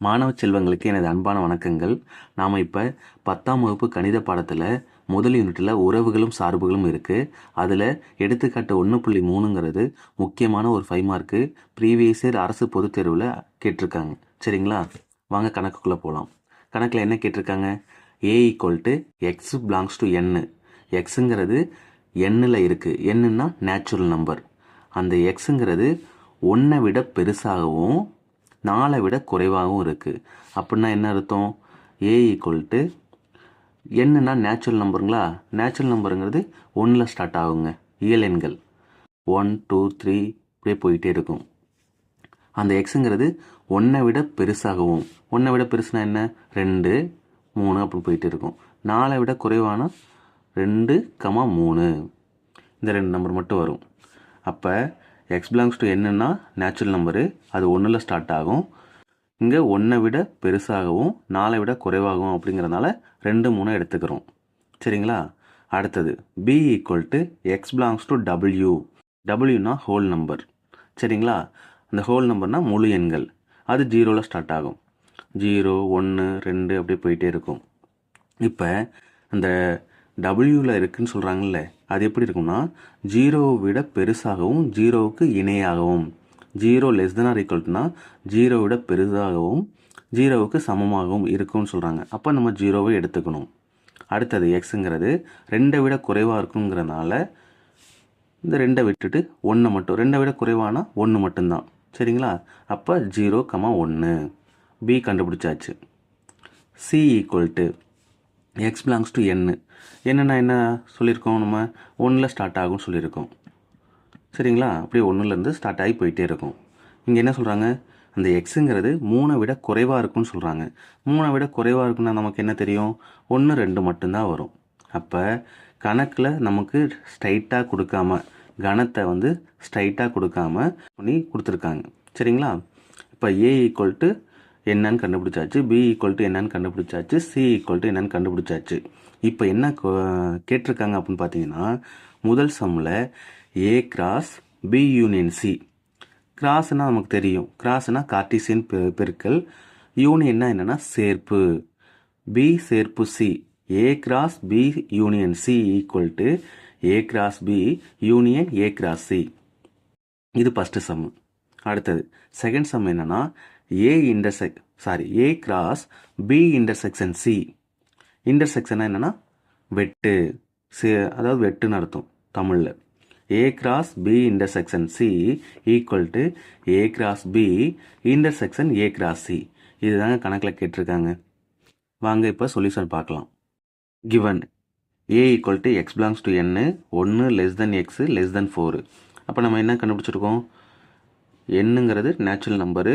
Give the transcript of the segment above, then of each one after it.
மாணவ செல்வங்களுக்கு எனது அன்பான வணக்கங்கள். நாம் இப்போ பத்தாம் வகுப்பு கணித பாடத்தில் முதல் யூனிட்டில் உறவுகளும் சார்புகளும் இருக்குது அதில் எடுத்துக்காட்டு ஒன்று புள்ளி மூணுங்கிறது முக்கியமான ஒரு ஃபைவ் மார்க்கு ப்ரீவியஸ் இயர் அரசு பொதுத் தேர்வில் கேட்டிருக்காங்க. சரிங்களா? வாங்க கணக்குக்குள்ளே போகலாம் கணக்கில் என்ன கேட்டிருக்காங்க? A equal to X belongs to N எக்ஸுங்கிறது எண்ணில் இருக்குது என்னன்னா நேச்சுரல் நம்பர் அந்த எக்ஸுங்கிறது ஒன்றை விட பெருசாகவும் நாலை விட குறைவாகவும் இருக்குது அப்படின்னா என்ன அர்த்தம்? ஏ ஈக்குவல் டு என்னன்னா நேச்சுரல் நம்பருங்களா நேச்சுரல் நம்பருங்கிறது ஒன்றில் ஸ்டார்ட் ஆகுங்க. இயல் எண்கள். ஒன் டூ த்ரீ இப்படியே போயிட்டே இருக்கும். அந்த எக்ஸுங்கிறது ஒன்றை விட பெருசாகவும். ஒன்றை விட பெருசுனா என்ன? ரெண்டு மூணு அப்படி போயிட்டு இருக்கும். நாலை விட குறைவான? ரெண்டு கமா மூணு. இந்த ரெண்டு நம்பர் மட்டும் வரும். அப்போ எக்ஸ் பிலாங்ஸ் டு என்னன்னா நேச்சுரல் நம்பரு அது ஒன்றில் ஸ்டார்ட் ஆகும். இங்கே ஒன்றை விட பெருசாகவும் நாலை விட குறைவாகவும் அப்படிங்கிறனால ரெண்டு மூணு எடுத்துக்கிறோம். சரிங்களா? அடுத்தது B equal to X belongs to W டபிள்யூனா whole number சரிங்களா? அந்த ஹோல் நம்பர்னால் முழு எண்கள். அது ஜீரோவில் ஸ்டார்ட் ஆகும். ஜீரோ ஒன்று ரெண்டு அப்படியே போயிட்டே இருக்கும். இப்போ அந்த டபிள்யூவில் இருக்குன்னு சொல்கிறாங்கல்ல அது எப்படி இருக்கும்னா ஜீரோவை விட பெருசாகவும் ஜீரோவுக்கு இணையாகவும். ஜீரோ லெஸ் தென் ஆர் ஈக்குவல்ட்னா ஜீரோவை விட பெரிதாகவும் ஜீரோவுக்கு சமமாகவும் இருக்கும்னு சொல்கிறாங்க அப்போ நம்ம ஜீரோவை எடுத்துக்கணும். அடுத்தது எக்ஸுங்கிறது ரெண்டை விட குறைவாக இருக்குங்கிறனால இந்த ரெண்டை விட்டுட்டு ஒன்று மட்டும் ரெண்டை விட குறைவானா ஒன்று மட்டும்தான். சரிங்களா? அப்போ ஜீரோ கமா ஒன்று பி கண்டுபிடிச்சாச்சு. C equal to X belongs to N என்னென்னா என்ன சொல்லியிருக்கோம் நம்ம? ஒன்றில் ஸ்டார்ட் ஆகும்னு சொல்லியிருக்கோம். சரிங்களா? அப்படியே ஒன்றுலேருந்து ஸ்டார்ட் ஆகி போயிட்டே இருக்கும். இங்கே என்ன சொல்கிறாங்க அந்த எக்ஸுங்கிறது மூணை விட குறைவாக இருக்கும்னு சொல்கிறாங்க மூணை விட குறைவாக இருக்குன்னா நமக்கு என்ன தெரியும்? ஒன்று ரெண்டு மட்டும்தான் வரும். அப்போ கணக்கில் நமக்கு ஸ்ட்ரைட்டாக கொடுக்காம கணத்தை வந்து ஸ்ட்ரைட்டாக கொடுக்காம பண்ணி கொடுத்துருக்காங்க. சரிங்களா? இப்போ ஏ ஈக்குவல் டு என்னன்னு கண்டுபிடிச்சாச்சு பி ஈக்குவல் டு என்னன்னு கண்டுபிடிச்சாச்சு சி ஈக்குவல் டு என்னன்னு கண்டுபிடிச்சாச்சு. இப்போ என்ன கேட்டிருக்காங்க அப்படின்னு பார்த்தீங்கன்னா முதல் சம்மில் A cross B union C கிராஸ்னால் நமக்கு தெரியும். கிராஸ்னால் கார்டிசியன் பெ- பெருக்கல். யூனியன்னா என்னென்னா சேர்ப்பு. பி சேர்ப்பு C A cross B union C equal to A cross B union A cross C இது ஃபஸ்ட்டு சம் அடுத்தது. செகண்ட் சம் என்னன்னா A intersect sorry A cross B intersection C இன்டர்செக்ஷனா என்னென்னா வெட்டு சி அதாவது வெட்டுன்னு அர்த்தம் தமிழில். A cross B intersection C equal to A cross B intersection A cross C இதுதாங்க கணக்கில் கேட்டிருக்காங்க. வாங்க இப்போ சொல்யூஷன் பார்க்கலாம். Given A equal to X belongs to N ஒன்று less than X less than four அப்போ நம்ம என்ன கண்டுபிடிச்சிருக்கோம்? என்னுங்கிறது நேச்சுரல் நம்பரு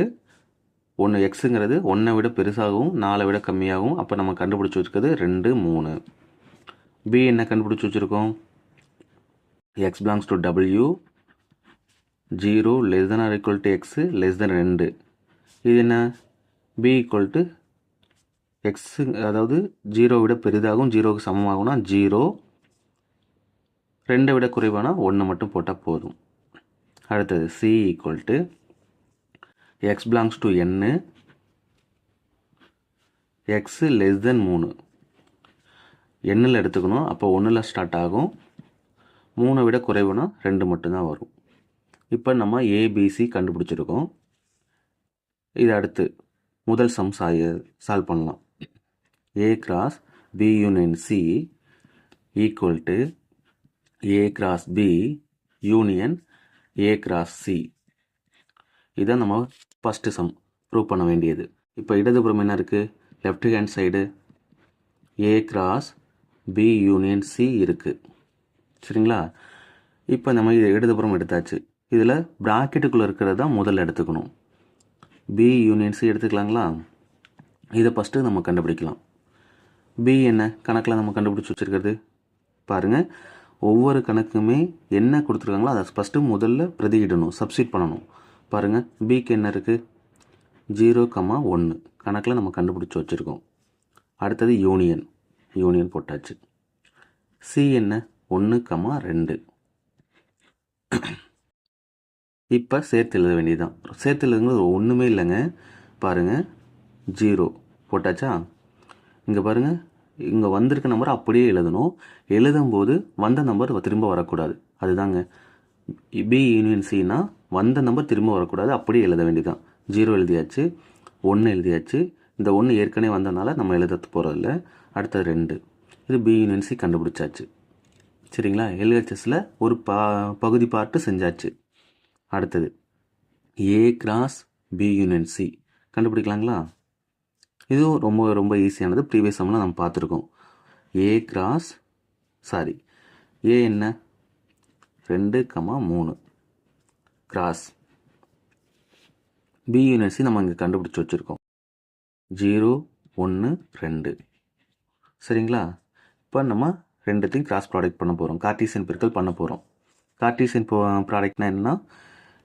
ஒன்று எக்ஸுங்கிறது ஒன்றை விட பெருசாகவும் நாலை விட கம்மியாகவும். அப்போ நம்ம கண்டுபிடிச்சி வச்சுக்கிறது ரெண்டு மூணு. பி என்ன கண்டுபிடிச்சி வச்சுருக்கோம்? X belongs to W zero less than or equal to X less than ரெண்டு. இது என்ன? பி ஈக்குவல் டு எக்ஸு அதாவது ஜீரோ விட பெரிதாகவும் ஜீரோவுக்கு சமமாகும்னா ஜீரோ ரெண்டை விட குறைவானா ஒன்று மட்டும் போட்டால் போதும். அடுத்தது C equal to X belongs to N X less than மூணு. எண்ணில் எடுத்துக்கணும் அப்போ ஒன்றில் ஸ்டார்ட் ஆகும். மூணை விட குறைவுனா ரெண்டு மட்டும்தான் வரும். இப்போ நம்ம ஏபிசி கண்டுபிடிச்சிருக்கோம். இது அடுத்து முதல் சம் சாய சால்வ் பண்ணலாம். A cross B union C equal to A cross B union A cross C இதான் நம்ம ஃபஸ்ட்டு சம் ப்ரூவ் பண்ண வேண்டியது. இப்போ இடதுபுறம் என்ன இருக்குது left hand side A cross B union C இருக்குது சரிங்களா? இப்போ நம்ம இது இடதுபுறம் எடுத்தாச்சு. இதில் ப்ராக்கெட்டுக்குள்ளே இருக்கிறது தான் முதல்ல எடுத்துக்கணும். பி யூனியன் சி எடுத்துக்கலாங்களா? இதை ஃபஸ்ட்டு நம்ம கண்டுபிடிக்கலாம். பி என்ன? கணக்கில் நம்ம கண்டுபிடிச்சி வச்சுருக்கிறது. பாருங்கள் ஒவ்வொரு கணக்குமே என்ன கொடுத்துருக்காங்களோ அதை ஃபஸ்ட்டு முதல்ல பிரதியிடணும் சப்ஸ்டிட் பண்ணணும். பாருங்கள் பிக்கு என்ன இருக்குது ஜீரோ கமா ஒன்று கணக்கில் நம்ம கண்டுபிடிச்சி வச்சுருக்கோம். அடுத்தது யூனியன் யூனியன் போட்டாச்சு. சி என்ன? ஒன்று கமா ரெண்டு. இப்போ சேர்த்து எழுத வேண்டியதுதான். சேர்த்து எழுதுங்கிறது ஒன்றுமே இல்லைங்க. பாருங்கள் ஜீரோ போட்டாச்சா? இங்கே பாருங்கள் இங்கே வந்திருக்க நம்பர் அப்படியே எழுதணும். எழுதும்போது வந்த நம்பர் திரும்ப வரக்கூடாது. அதுதாங்க. பி யூனியன் சின்னா வந்த நம்பர் திரும்ப வரக்கூடாது. அப்படியே எழுத வேண்டியதான் ஜீரோ எழுதியாச்சு ஒன்று எழுதியாச்சு. இந்த ஒன்று ஏற்கனவே வந்தனால நம்ம எழுத போகிறதில்ல அடுத்தது ரெண்டு. இது பி யூனியன் சி கண்டுபிடிச்சாச்சு. சரிங்களா? எல்ஹெச்எஸில் ஒரு பா பகுதி பார்ட்டு செஞ்சாச்சு. அடுத்தது A cross B union C கண்டுபிடிக்கலாங்களா? இதுவும் ரொம்ப ரொம்ப ஈஸியானது ப்ரீவியஸ் சம்மில் நம்ம பார்த்துருக்கோம். ஏ கிராஸ் சாரி ஏ என்ன? ரெண்டு கமா மூணு. கிராஸ் பி யூனிட் நம்ம இங்கே கண்டுபிடிச்சி வச்சுருக்கோம். ஜீரோ ஒன்று ரெண்டு. சரிங்களா? இப்போ நம்ம ரெண்டுத்தையும் கிராஸ் ப்ராடக்ட் பண்ண போகிறோம் கார்டீசியன் பெருக்கல் பண்ண போகிறோம் கார்டீசியன் ப்ராடக்ட்னா என்னன்னா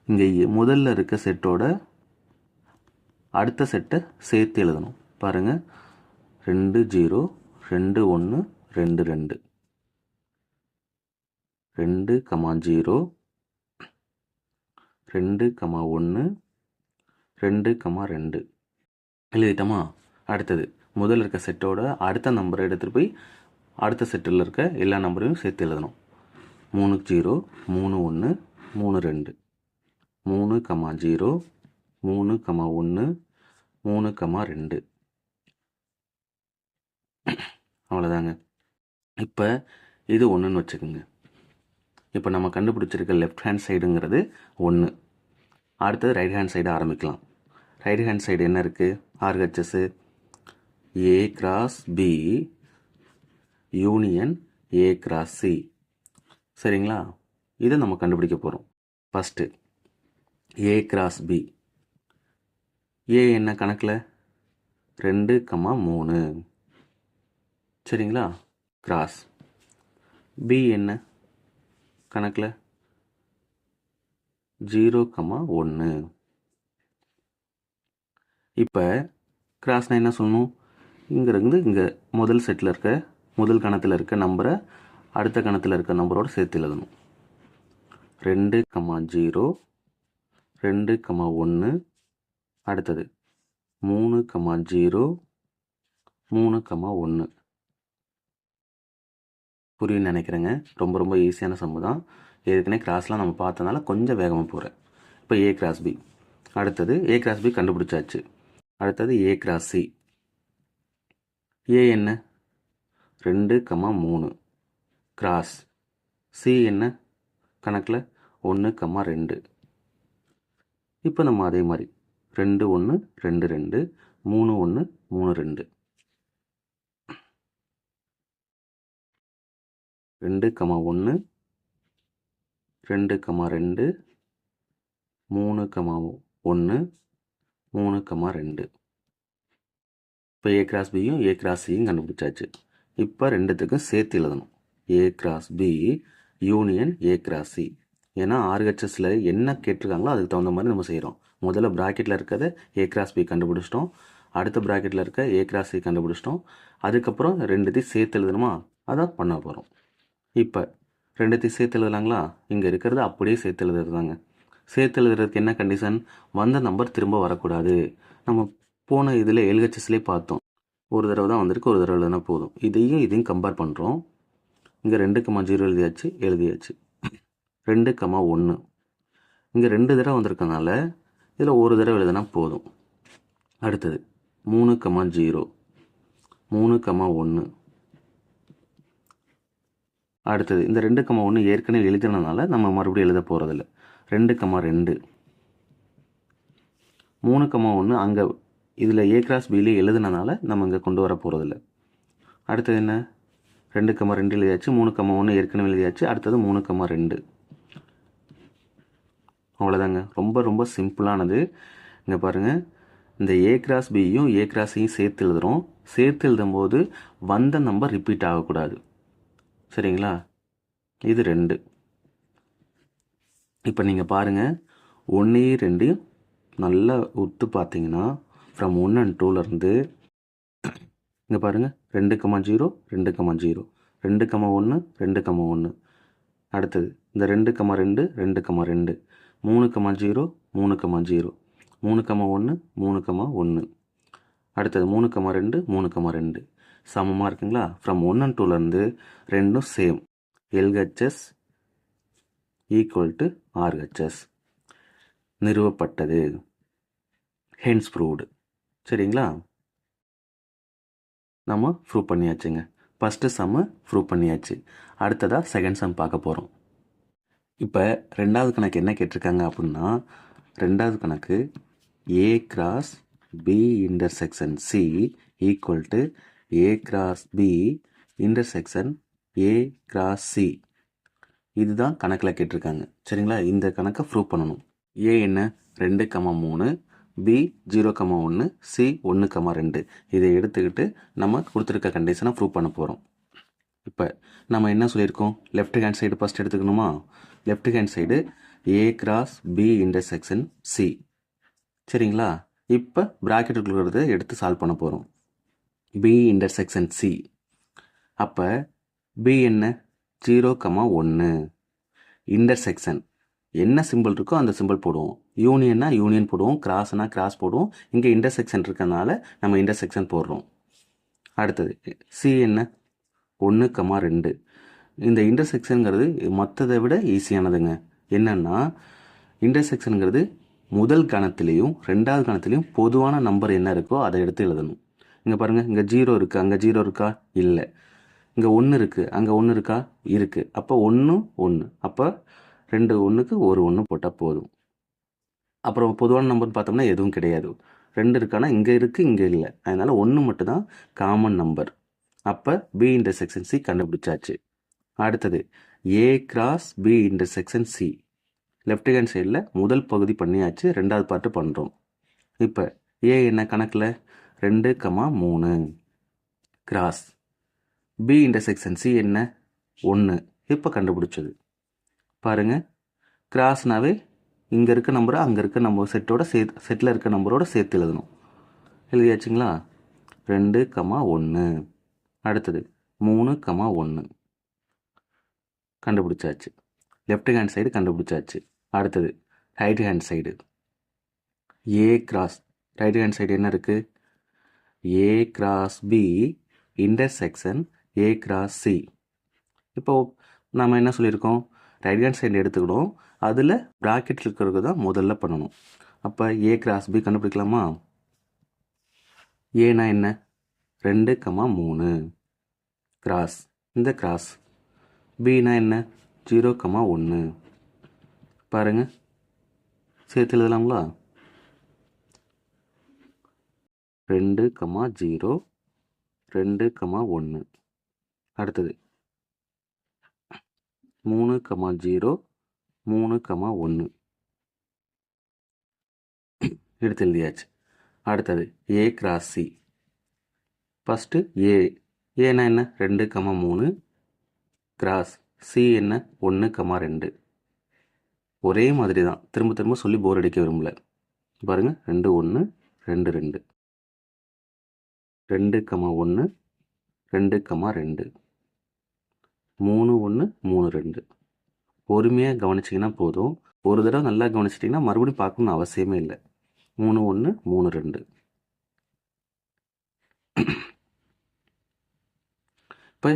இங்கே முதல்ல இருக்க செட்டோட அடுத்த செட்டை சேர்த்து எழுதணும். பாருங்கள் ரெண்டு ஜீரோ ரெண்டு ஒன்று ரெண்டு ரெண்டு. ரெண்டு கமா ஜீரோ ரெண்டு கமா ஒன்று ரெண்டு கமா ரெண்டு. எழுதிட்டோமா? அடுத்தது முதல்ல இருக்க செட்டோட அடுத்த நம்பரை எடுத்துகிட்டு போய் அடுத்த செட்டில் இருக்க எல்லா நம்பரையும் சேர்த்து எழுதணும். மூணு ஜீரோ மூணு ஒன்று மூணு ரெண்டு. மூணு கமா ஜீரோ மூணு கமா ஒன்று மூணு கமா ரெண்டு. அவ்வளோதாங்க இப்போ இது ஒன்றுன்னு வச்சுக்கோங்க. இப்போ நம்ம கண்டுபிடிச்சிருக்க லெஃப்ட் ஹேண்ட் சைடுங்கிறது ஒன்று அடுத்தது ரைட் ஹேண்ட் சைடு ஆரம்பிக்கலாம். ரைட் ஹேண்ட் சைடு என்ன இருக்குது RHS A cross B union A cross C சரிங்களா? இதை நம்ம கண்டுபிடிக்க போகிறோம் first A cross B A என்ன கணக்கில்? ரெண்டு கமா மூணு. சரிங்களா? கிராஸ் பி என்ன? கணக்கில்? ஜீரோ கமா ஒன்று இப்போ கிராஸ்னா என்ன சொல்லணும்? இங்கேருந்து இங்கே முதல் செட்டில் இருக்க முதல் கணத்தில் இருக்க நம்பரை அடுத்த கணத்தில் இருக்க நம்பரோடு சேர்த்து எழுதணும். ரெண்டு கமா ஜீரோ ரெண்டு கமா ஒன்று அடுத்தது மூணு கமா ஜீரோ மூணு கமா ஒன்று புரியும்னு நினைக்கிறேங்க. ரொம்ப ரொம்ப ஈஸியான சம்மு தான் ஏற்கனவே கிராஸ்லாம் நம்ம பார்த்தனால கொஞ்சம் வேகமாக போகிறேன் இப்போ ஏ கிராஸ் பி அடுத்தது ஏ கிராஸ் பி கண்டுபிடிச்சாச்சு. அடுத்தது ஏ கிராஸ் சி ஏ என்ன? ரெண்டு கமா மூணு. கிராஸ் சி என்ன? கணக்கில் ஒன்று கமா ரெண்டு. இப்போ நம்ம அதே மாதிரி. ரெண்டு ஒன்று ரெண்டு ரெண்டு. மூணு ஒன்று மூணு ரெண்டு. ரெண்டு கமா ஒன்று ரெண்டு கமா ரெண்டு மூணு கமா ஒன்று மூணு கமா ரெண்டு. இப்போ ஏ கிராஸ் பியும் ஏ கிராஸ் சியும் கண்டுபிடிச்சாச்சு. இப்போ ரெண்டுத்துக்கும் சேர்த்து எழுதணும். A cross B union A cross C ஏன்னா ஆர்ஹெச்எஸில் என்ன கேட்டிருக்காங்களோ அதுக்கு தகுந்த மாதிரி நம்ம செய்கிறோம் முதல்ல ப்ராக்கெட்டில் இருக்கிறத ஏ கிராஸ் பி கண்டுபிடிச்சிட்டோம். அடுத்த ப்ராக்கெட்டில் இருக்க ஏ கிராஸ் சி கண்டுபிடிச்சிட்டோம். அதுக்கப்புறம் ரெண்டுத்தையும் சேர்த்து எழுதணுமா? அதான் பண்ண போகிறோம் இப்போ ரெண்டுத்தையும் சேர்த்து எழுதலாங்களா? இங்கே இருக்கிறது அப்படியே சேர்த்து எழுதுறது தாங்க சேர்த்து எழுதுறதுக்கு என்ன கண்டிஷன் வந்த நம்பர் திரும்ப வரக்கூடாது. நம்ம போன இதில் எல்ஹெச்எஸ்லேயே பார்த்தோம். ஒரு தடவை தான் வந்திருக்கு ஒரு தடவை எழுதுனா போதும். இதையும் இதையும் கம்பேர் பண்ணுறோம் இங்கே ரெண்டு கமா ஜீரோ எழுதியாச்சு எழுதியாச்சு. ரெண்டு கமா ஒன்று இங்கே ரெண்டு தடவை வந்திருக்கனால இதில் ஒரு தடவை எழுதுனா போதும். அடுத்தது மூணு கமா ஜீரோ மூணு கமா ஒன்று அடுத்தது இந்த ரெண்டு கமா ஒன்று ஏற்கனவே எழுதினதுனால நம்ம மறுபடியும் எழுத போகிறதில்ல ரெண்டு கமா ரெண்டு. மூணு கமா ஒன்று அங்கே இதில் ஏ கிராஸ் பிலே எழுதுனனால நம்ம இங்கே கொண்டு வர போகிறதில்ல அடுத்தது என்ன? ரெண்டு கமா ரெண்டு எழுதியாச்சு மூணு கமா ஒன்று ஏற்கனவே எழுதியாச்சு அடுத்தது மூணு கமா ரெண்டு. அவ்வளோதாங்க ரொம்ப ரொம்ப சிம்பிளானது. இங்கே பாருங்கள் இந்த ஏ கிராஸ் பியும் ஏ கிராஸையும் சேர்த்து எழுதுகிறோம் சேர்த்து எழுதும்போது வந்த நம்பர் ரிப்பீட் ஆகக்கூடாது. சரிங்களா? இது ரெண்டு. இப்போ நீங்கள் பாருங்கள் ஒன்றையும் ரெண்டையும் நல்லா உத்து பார்த்தீங்கன்னா ஃப்ரம் ஒன் அண்ட் டூலேருந்து இங்கே பாருங்கள் ரெண்டு கம்மா ஜீரோ ரெண்டு கம்மா ஜீரோ. ரெண்டு கமா ஒன்று ரெண்டு கம்மா ஒன்று அடுத்தது இந்த ரெண்டு கம்மா ரெண்டு ரெண்டு கமா ரெண்டு. மூணு கம்மா ஜீரோ மூணு கம்மா ஜீரோ. மூணு கம்மா ஒன்று மூணு கமா ஒன்று அடுத்தது மூணு கமா ரெண்டு மூணு கமா ரெண்டு. சமமாக இருக்குங்களா? ஃப்ரம் ஒன் அண்ட் டூலேருந்து ரெண்டும் same LHS equal to RHS நிறுவப்பட்டது. ஹென்ஸ் ப்ரூவ்டு சரிங்களா? நம்ம ப்ரூவ் பண்ணியாச்சுங்க. ஃபஸ்ட்டு சம்மை ப்ரூவ் பண்ணியாச்சு. அடுத்ததாக செகண்ட் சம் பார்க்க போகிறோம் இப்போ ரெண்டாவது கணக்கு என்ன கேட்டிருக்காங்க அப்படின்னா ரெண்டாவது கணக்கு A cross B intersection C equal to A cross B intersection A cross C இதுதான் கணக்கில் கேட்டிருக்காங்க. சரிங்களா? இந்த கணக்கை ப்ரூவ் பண்ணணும். ஏ என்ன? ரெண்டு கமா மூணு பி ஜீரோ கமா ஒன்று சி ஒன்று கமா ரெண்டு. இதை எடுத்துக்கிட்டு நம்ம கொடுத்துருக்க கண்டிஷனை ப்ரூவ் பண்ண போகிறோம் இப்போ நம்ம என்ன சொல்லியிருக்கோம்? Left hand side first எடுத்துக்கணுமா? Left hand side A cross B intersection C சரிங்களா? இப்போ ப்ராக்கெட்டுக்குள்ளதை எடுத்து சால்வ் பண்ண போகிறோம் பி இன்டர்செக்ஷன் சி அப்போ பி என்ன? ஜீரோ கமா ஒன்று இன்டர்செக்ஷன் என்ன சிம்பிள் இருக்கோ அந்த சிம்பிள் போடுவோம். யூனியன்னா யூனியன் போடுவோம். கிராஸ்னா கிராஸ் போடுவோம். இங்கே இன்டர்செக்ஷன் இருக்கிறதுனால நம்ம இன்டர்செக்ஷன் போடுறோம். அடுத்தது சி என்ன? ஒன்று கமா ரெண்டு. இந்த இன்டர்செக்ஷனுங்கிறது மற்றதை விட ஈஸியானதுங்க என்னென்னா இன்டர்செக்ஷனுங்கிறது முதல் கணத்துலேயும் ரெண்டாவது கணத்துலேயும் பொதுவான நம்பர் என்ன இருக்கோ அதை எடுத்து எழுதணும். இங்கே பாருங்கள் இங்கே ஜீரோ இருக்குது அங்கே ஜீரோ இருக்கா? இல்லை. இங்கே ஒன்று இருக்குது அங்கே ஒன்று இருக்கா? இருக்குது அப்போ ஒன்று ஒன்று அப்போ ரெண்டு ஒன்றுக்கு ஒரு ஒன்று போட்டால் போதும். அப்புறம் பொதுவான நம்பர்னு பார்த்தோம்னா எதுவும் கிடையாது. ரெண்டு இருக்கானா இங்கே இருக்குது இங்கே இல்லை. அதனால் ஒன்று மட்டும்தான் காமன் நம்பர் அப்போ பி இன்டர்செக்ஷன் சி கண்டுபிடிச்சாச்சு. அடுத்தது A cross B intersection C left hand சைடில் முதல் பகுதி பண்ணியாச்சு ரெண்டாவது பாட்டு பண்ணுறோம் இப்போ ஏ என்ன கணக்கில்? ரெண்டு கமா மூணு. கிராஸ். பி இன்டர்செக்ஷன் சி என்ன? ஒன்று இப்போ கண்டுபிடிச்சது. பாருங்க. கிராஸ்னாவே இங்கே இருக்க நம்பரை அங்கே இருக்க நம்பர் செட்டோட சே செட்டில் இருக்க நம்பரோட சேர்த்து எழுதணும். எழுதியாச்சுங்களா? ரெண்டு கமா ஒன்று அடுத்தது மூணு கமா ஒன்று கண்டுபிடிச்சாச்சு. லெஃப்ட் ஹேண்ட் சைடு கண்டுபிடிச்சாச்சு. அடுத்தது right hand side A cross. Right hand side என்ன இருக்குது A cross B intersection A cross C இப்போது நம்ம என்ன சொல்லியிருக்கோம்? ரைட் ஹேண்ட் சைடு எடுத்துக்கணும். அதில் ப்ராக்கெட் இருக்கிறது தான் முதல்ல பண்ணணும். அப்போ ஏ கிராஸ் பி கண்டுபிடிக்கலாமா? ஏனா என்ன? ரெண்டு கமா மூணு. கிராஸ் இந்த கிராஸ் பினா என்ன? ஜீரோ கமா ஒன்று பாருங்கள் சேர்த்து எழுதலாங்களா ரெண்டு கமா ஜீரோ ரெண்டு கமா ஒன்று அடுத்தது. மூணு கமா ஜீரோ மூணு கமா ஒன்று எடுத்து எழுதியாச்சு. அடுத்தது A cross C first A ஏனா என்ன? ரெண்டு கமா மூணு கிராஸ் சி என்ன? ஒன்று கமா ரெண்டு. ஒரே மாதிரி தான் திரும்ப திரும்ப சொல்லி போர் அடிக்க விரும்பல. பாருங்கள் ரெண்டு ஒன்று ரெண்டு ரெண்டு. ரெண்டு கமா ஒன்று ரெண்டு கமா ரெண்டு. மூணு ஒன்று மூணு ரெண்டு. பொறுமையாக கவனிச்சிங்கன்னா போதும். ஒரு தடவை நல்லா கவனிச்சிட்டிங்கன்னா மறுபடியும் பார்க்கணும்னு அவசியமே இல்லை. மூணு ஒன்று மூணு ரெண்டு. இப்போ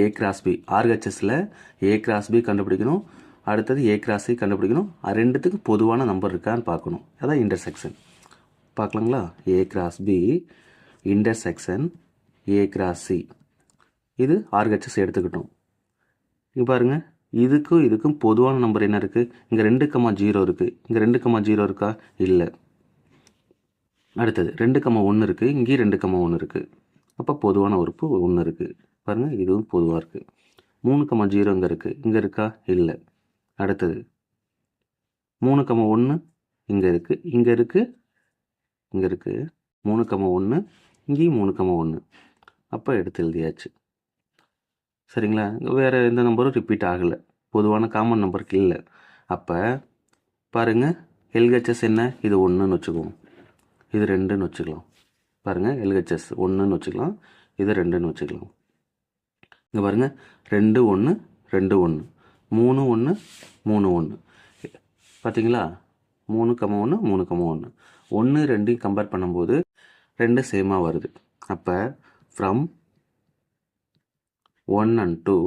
ஏ கிராஸ் பி ஆர்ஹெச்எஸில் ஏ கிராஸ் பி கண்டுபிடிக்கணும். அடுத்தது ஏ கிராஸ் சி கண்டுபிடிக்கணும். ரெண்டுத்துக்கு பொதுவான நம்பர் இருக்கான்னு பார்க்கணும். அதான் intersection பார்க்கலாங்களா? A cross B intersection A cross C இது ஆர்ஹெச்எஸ் எடுத்துக்கிட்டோம். இங்கே பாருங்கள் இதுக்கும் இதுக்கும் பொதுவான நம்பர் என்ன இருக்குது இங்கே ரெண்டு கம்மா ஜீரோ இருக்குது இங்கே ரெண்டு கம்மா ஜீரோ இருக்கா? இல்லை. அடுத்தது ரெண்டு கம்மா ஒன்று இருக்குது இங்கேயும் ரெண்டு கம்மா ஒன்று இருக்குது அப்போ பொதுவான உறுப்பு ஒன்று இருக்குது பாருங்கள் இதுவும் பொதுவாக இருக்குது மூணு கம்மா ஜீரோ இங்கே இருக்குது இங்கே இருக்கா? இல்லை. அடுத்தது மூணு கம்மா ஒன்று இங்கே இருக்குது இங்கே இருக்குது இங்கே இருக்குது மூணு கம்மா ஒன்று இங்கேயும் மூணு கமா ஒன்று அப்போ எடுத்து எழுதியாச்சு. சரிங்களா? வேறு எந்த நம்பரும் ரிப்பீட் ஆகலை. பொதுவான காமன் நம்பருக்கு இல்லை. அப்போ பாருங்கள் எல்ஹெச்எஸ் என்ன? இது ஒன்றுன்னு வச்சுக்குவோம். இது ரெண்டுன்னு வச்சுக்கலாம். பாருங்கள் எல்ஹெச்எஸ் ஒன்றுன்னு வச்சுக்கலாம். இது ரெண்டுன்னு வச்சுக்கலாம். இங்கே பாருங்கள் ரெண்டு ஒன்று ரெண்டு ஒன்று மூணு ஒன்று மூணு ஒன்று பார்த்தீங்களா மூணு கம்மா ஒன்று மூணு கம்மா ஒன்று ஒன்று ரெண்டையும் கம்பேர் பண்ணும்போது ரெண்டு சேமாக வருது. அப்போ from one and two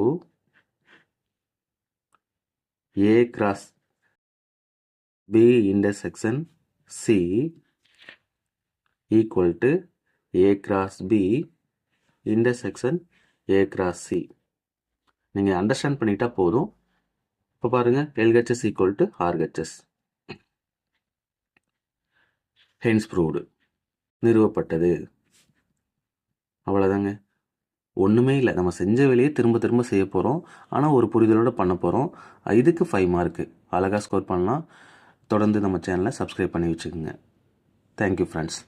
A cross B intersection C equal to A cross B intersection A cross C நீங்கள் அண்டர்ஸ்டாண்ட் பண்ணிட்டா போதும். இப்போ பாருங்கள் LHS equal to RHS hence proved நிறுவப்பட்டது. அவ்வளோதாங்க ஒன்றுமே இல்லை. நம்ம செஞ்ச வேலையை திரும்ப திரும்ப செய்ய போகிறோம் ஆனால் ஒரு புரிதலோடு பண்ண போகிறோம் இதுக்கு ஃபைவ் மார்க்கு அழகாக ஸ்கோர் பண்ணலாம். தொடர்ந்து நம்ம சேனலை சப்ஸ்கிரைப் பண்ணி வச்சுக்கோங்க. Thank you friends